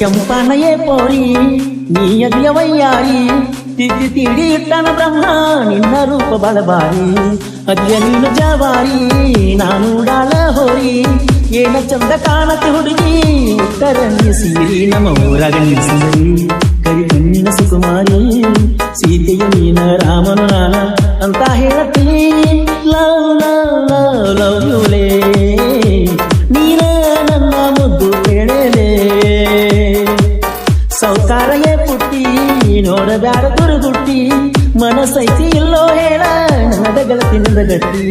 ಕೆಂಪನಯೇ ಪೋರಿ ನೀಯದಿಯ ವಯ್ಯಾರಿ ತಿದ್ದಿ ತಿಡಿ ಇಟ್ಟನ ಬ್ರಹ್ಮ ನಿನ್ನ ರೂಪ ಬಲಬಾರಿ ಅದ್ಯ ನೀನು ಜವಾರಿ ನಾನು ಡಾಳ ಹೋರಿ ಏನ ಚಂದ ಕಾಣತಿ ಹುಡುಗಿ ಕರಣ್ಯ ಸೀರಿ ನಮ್ಮ ಊರಾಗ ನಿಲ್ಸಿರಿ ಸೌಕಾರಯೇ ಪುಟ್ಟಿ ನೋಡಬ್ಯಾಡ ದುರ್ಗುಟ್ಟಿ ಮನಸ್ಸೈತಿ ಇಲ್ಲೋ ಹೇಳ ನನ್ನದ ಗೆಳತಿನಿಂದ ಗಟ್ಟಿ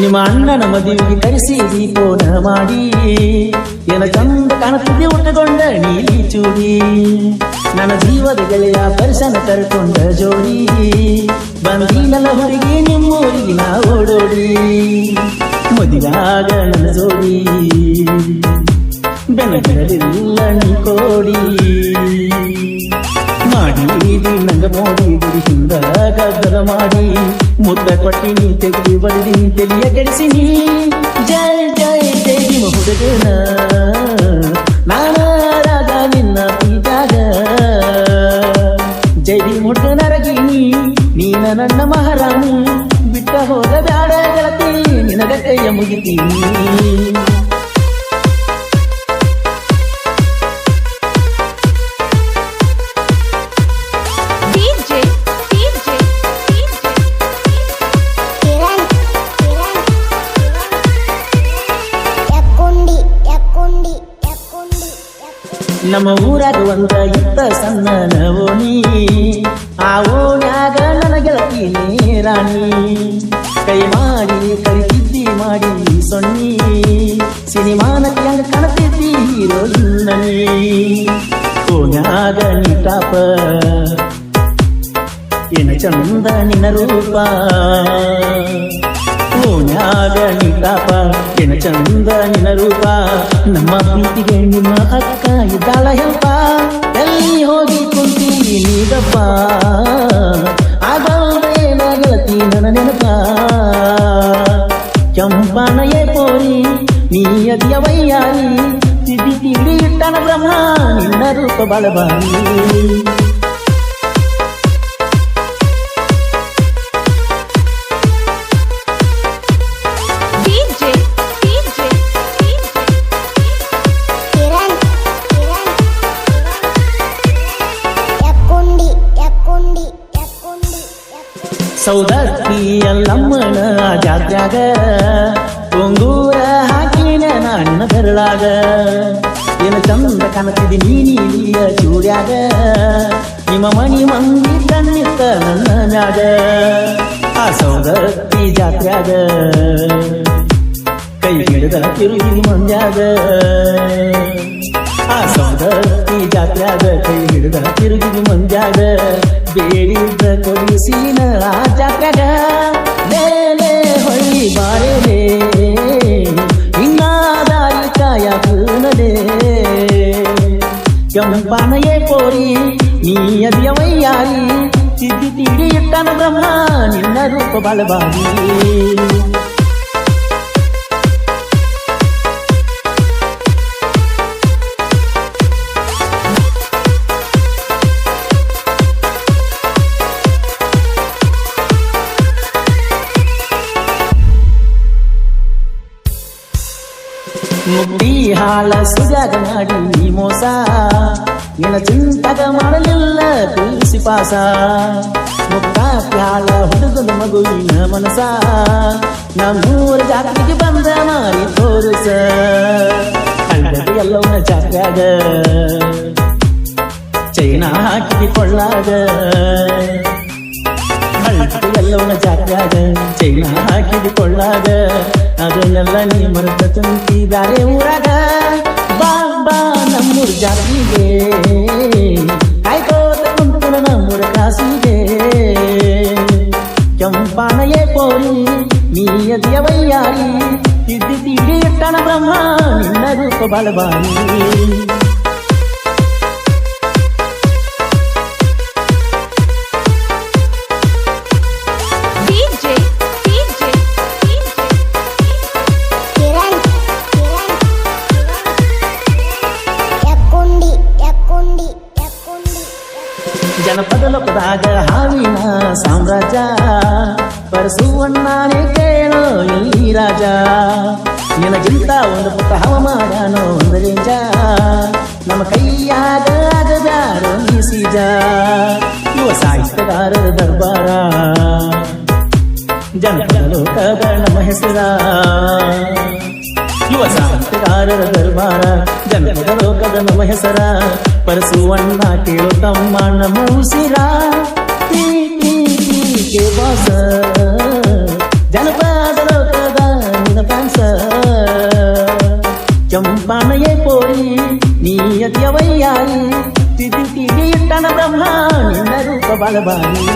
ನಿಮ್ಮ ಅಣ್ಣನ ಮದುವೆಗೆ ಕರೆಸಿ ದೀಪೋನ ಮಾಡಿ. ಏನ ಚಂದ ಕಾಣುತ್ತಿದ್ದೆ ಉಟ್ಟುಕೊಂಡ ನೀಲಿ ಚೂಡಿ ನನ್ನ ಜೀವದ ಗೆಳೆಯ ಪರಿಸನ ಕರ್ಕೊಂಡ ಜೋಡಿ. ಬಂದೀನಲ್ಲ ಹೊರಗೆ ನಿಮ್ಮೂರಿಗೆ ನಾ ಓಡೋಡಿ ಮದುವಾಗ ನನ್ನ ಜೋಡಿ. ಬೆನಗಿರಲಿಲ್ಲ ಕೋಡಿ. ಮುದ್ದ ಕೊಟ್ಟಿ ನೀ ತೆಗೆದು ಬಂದಿ ತೆಲಿಯ ಕೆಡಿಸಿನಿ ಜಯ ಜಯ ಜಯ ಹುಡುಗನ ನಾನಾರಾಗ ನಿನ್ನ ಪೀಠಾಗ ಜೈ ಹುಡುಗನರಗಿನಿ ನೀನ ನನ್ನ ಮಹಾರಾಣಿ. ಬಿಟ್ಟ ಹೋದ ಬ್ಯಾಡ ಗೆಳತಿ ಕೈಯ ಮುಗಿತೀನಿ. ನಮ್ಮ ಊರಾಗ ಒಂದ ಇತ್ತ ಸಣ್ಣ ನೀ? ಆ ಓಣ್ಯಾಗ ನನ್ನ ಗೆಳತಿ ನೀರಾಣಿ ಕೈ ಮಾಡಿ ಕರಿತಿದ್ದಿ ಮಾಡಿ ಸೊಣ್ಣಿ. ಸಿನಿಮಾನ ಹಂಗ ಕಾಣತಿದ್ದಿ ನನ್ನ ಓಣ್ಯಾಗ ನೀ ಟಾಪ ಏನ ಚಂದ ನಿನ್ನ ರೂಪ. ಓಣ್ಯಾಗ ಕೆನ ಚಂದನಿನ ರೂಪ. ನಮ್ಮ ಪ್ರೀತಿಗೆ ನಿಮ್ಮ ಅಕ್ಕ ಇದ್ದಾಳ ಹೆಲ್ಪ ಎಲ್ಲಿ ಹೋಗಿ ಕುಂತಿ ನೀಗಪ್ಪ ಆಗಲ್ದೇನ ನನ್ನ ನೆನಪ. ಕೆಂಪನಯೇ ಪೋರಿ ನೀ ಅದಿಯ ವಯ್ಯಾರಿ ತಿದ್ದಿ ತಿಳಿ ಇಟ್ಟನ ಬ್ರಹ್ಮ, ನಿನ್ನ ರೂಪ ಬಳಬಾರಿ. ಸೌದತ್ತಿ ಎಲ್ಲಮ್ಮನ ಜಾತ್ಯಾಗ ಪೊಂಗೂರ ಹಾಕಿನ ನನ್ನ ಬೆರಳಾಗ. ಏನು ಚಂದ ಕಾಣತಿದಿ ನೀನಿಯ ಚೂಡ್ಯಾಗ ನಿಮ್ಮ ಮಣಿ ಮಂದಿ ತನ್ನಿತ್ತ ನನ್ನ ಆ ಸೌದತ್ತಿ ಜಾತ್ಯಾಗ ಕೈ ಹಿಡಿದ ತಿರುಗಿ ಮಂದ್ಯಾಗ ಆ ಸೌದತ್ತಿ ಜಾತ್ಯಾಗ ಕೈ ಹಿಡಿದ ತಿರುಗಿ ಮಂದ್ಯಾಗ ಬೇಡಿದ್ದ ಕೊಡಿಸಿನ ಆ ಜಾತ್ಯಾಗ ಮೇಲೆ ಹೊಳ್ಳಿ ಬಾರಲೆ. ಇನ್ನ ದಾರಿ ಕಾಯ ಕೆಂಪನಯೇ ಕೋರಿ ನೀ ಅದಿಯ ತಿದ್ದಿ ತಿಡಿ ಬ್ರಹ್ಮ, ನಿನ್ನ ರೂಪ ಬಲಬಾರಿ ಮುಕ್ತಿ ಹಾಳ, ಸುಜಾಗ ಮಾಡಿ ಮೋಸ. ನಿನ್ನ ಚಿಂತಗ ಮಾಡಲಿಲ್ಲ, ತುಳಸಿ ಪಾಸ. ಮುಕ್ತ ಹಾಳ, ಹುಡುಗನ ಮಗುವಿನ ಮನಸ ನಮ್ಮೂರ ಜಾತ್ರೆಗೆ ಬಂದ ಮಾರಿ ತೋರಿಸ. ಕಳ್ಳದ ಎಲ್ಲವನ್ನ ಜಾತ್ಯಾಗ ಚೈನಾ ಹಾಕಿ ಕೊಳ್ಳಾಗ. ಎಲ್ಲವನ್ನ ಜಾತ್ಯಾಗ ಚೈನಾ ಹಾಕಿದ ಕೊಳ್ಳಾಗ ಅದನ್ನೆಲ್ಲ ನೀ ಮರೆತ ತುಂಬಿಸಿ ಬ್ಯಾರೆ ಊರಾಗ ಬಾ ಬಾ ನಮ್ಮೂರ ಜಾತಿಗೆ ಕಾಯ್ಕೋತ ಕುಂತು ನಮ್ಮೂರ ಕಾಸಿಗೆ ಕೆಂಪಾನಯೇ ಪೋರಿ ನೀ ಅದಿಯ ವಯ್ಯಾರಿ ತಿದ್ದಿ ತೀಡಿ ಇಟ್ಟಣ ಬ್ರಹ್ಮ ನಿನ್ನ ರೂಪ ಬಳಬಾರಿ ಲೋಕದಾಗ ಹಾವಿನ ಸಾಮ್ರಾಜ್ಯ. ಪರಸುವಣ್ಣನೇ ಕೇಳೋ ಇಲ್ಲಿ ರಾಜ? ನಿನಗಿಂತ ಒಂದು ಪುಟ್ಟ ಹವಮಾನೋ ಒಂದು ರೇಂಜ ನಮ್ಮ ಕೈಯಾದ ಆಗದಾರೋ ಈ ಸೀಜ. ಯುವ ಸಾಹಿತ್ಯಗಾರರ ದರ್ಬಾರ. ಜನಪದ ಲೋಕದ ನಮ್ಮ ಹೆಸರ. ಯುವ ಸಾಹಿತ್ಯಗಾರರ ದರ್ಬಾರ ಜನಪದ ಲೋಕದ ನಮ್ಮ ಹೆಸರ ಪರಸುವಣ್ಣ ಕೇಳು ತಮ್ಮ ನಮ್ಮ ಉಸಿರ ಟೀ, ಟೀ, ಟೀ, ಕೆ ಬಾಸ ಜನಪದ ಲೋಕದ ನಿನ್ನ ಫ್ಯಾನ್ಸ ಚಂಪಾನಯೇ ಪೋರಿ ನೀಯತಿಯ ವೈಯಾರಿ ತಿದ್ದಿ ತಿದ್ದಿ ಇಟ್ಟನ ಬ್ರಹ್ಮ ನಿನ್ನ ರೂಪ ಬಲಬಾರಿ